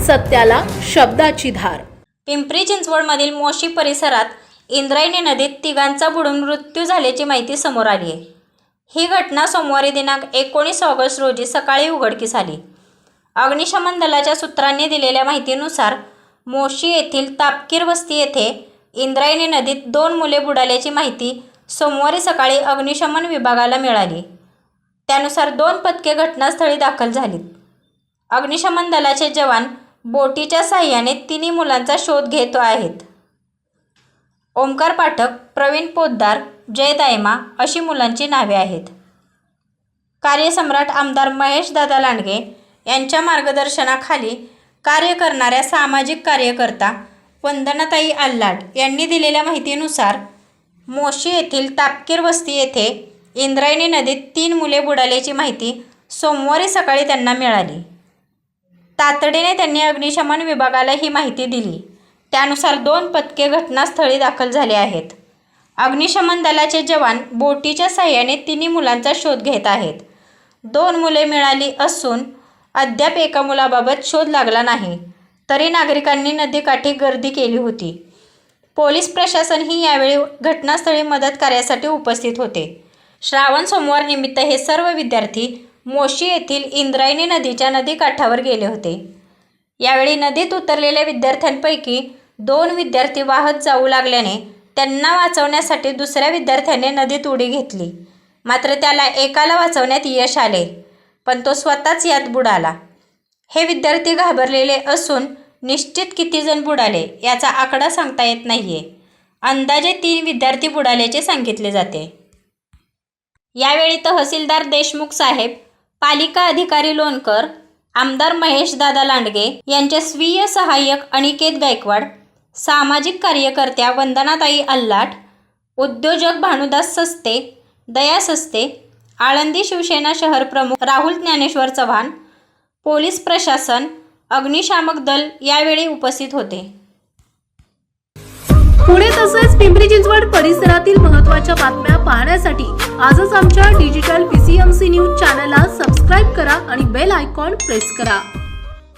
सत्याला शब्दाची धार. पिंपरी चिंचवडमधील मोशी परिसरात इंद्रायणी नदीत तिघांचा बुडून मृत्यू झाल्याची माहिती समोर आली आहे. ही घटना सोमवारी दिनांक एकोणीस ऑगस्ट रोजी सकाळी उघडकीस आली. अग्निशमन दलाच्या सूत्रांनी दिलेल्या माहितीनुसार मोशी येथील तापकीर वस्ती येथे इंद्रायणी नदीत दोन मुले बुडाल्याची माहिती सोमवारी सकाळी अग्निशमन विभागाला मिळाली. त्यानुसार दोन पथके घटनास्थळी दाखल झालीत. अग्निशमन दलाचे जवान बोटीच्या साह्याने तिन्ही मुलांचा शोध घेतो आहेत. ओंकार पाठक प्रवीण पोद्दार जय दायमा अशी मुलांची नावे आहेत. कार्यसम्राट आमदार महेशदादा लांडगे यांच्या मार्गदर्शनाखाली कार्य करणाऱ्या सामाजिक कार्यकर्ता वंदनाताई आल्लाड यांनी दिलेल्या माहितीनुसार मोशी येथील तापकीर वस्ती येथे इंद्रायणी नदीत तीन मुले बुडाल्याची माहिती सोमवारी सकाळी त्यांना मिळाली. तातडीने त्यांनी अग्निशमन विभागाला ही माहिती दिली. त्यानुसार दोन पथके घटनास्थळी दाखल झाले आहेत. अग्निशमन दलाचे जवान बोटीच्या साह्याने तिन्ही मुलांचा शोध घेत आहेत. दोन मुले मिळाली असून अद्याप एका मुलाबाबत शोध लागला नाही. तरी नागरिकांनी नदीकाठी गर्दी केली होती. पोलीस प्रशासनही यावेळी घटनास्थळी मदत कार्यासाठी उपस्थित होते. श्रावण सोमवार निमित्त हे सर्व विद्यार्थी मोशी येथील इंद्रायणी नदीच्या नदीकाठावर गेले होते. यावेळी नदीत उतरलेल्या विद्यार्थ्यांपैकी दोन विद्यार्थी वाहत जाऊ लागल्याने त्यांना वाचवण्यासाठी दुसऱ्या विद्यार्थ्याने नदीत उडी घेतली. मात्र त्याला एकाला वाचवण्यात यश आले पण तो स्वतःच यात बुडाला. हे विद्यार्थी घाबरलेले असून निश्चित किती जण बुडाले याचा आकडा सांगता येत नाहीये. अंदाजे तीन विद्यार्थी बुडाल्याचे सांगितले जाते. यावेळी तहसीलदार देशमुख साहेब पालिका अधिकारी लोणकर आमदार महेशदादा लांडगे यांचे स्वीय सहाय्यक अनिकेत गायकवाड सामाजिक कार्यकर्त्या वंदनाताई अल्लाट उद्योजक भानुदास सस्ते दया सस्ते आळंदी शिवसेना शहर प्रमुख राहुल ज्ञानेश्वर चव्हाण पोलीस प्रशासन अग्निशामक दल यावेळी उपस्थित होते. पुणे तसेच पिंपरी चिंचवड परिसरातील महत्त्वाच्या बातम्या पाहण्यासाठी आजच आमच्या डिजिटल सीएमसी न्यूज चॅनलला सबस्क्राईब करा आणि बेल आयकॉन प्रेस करा.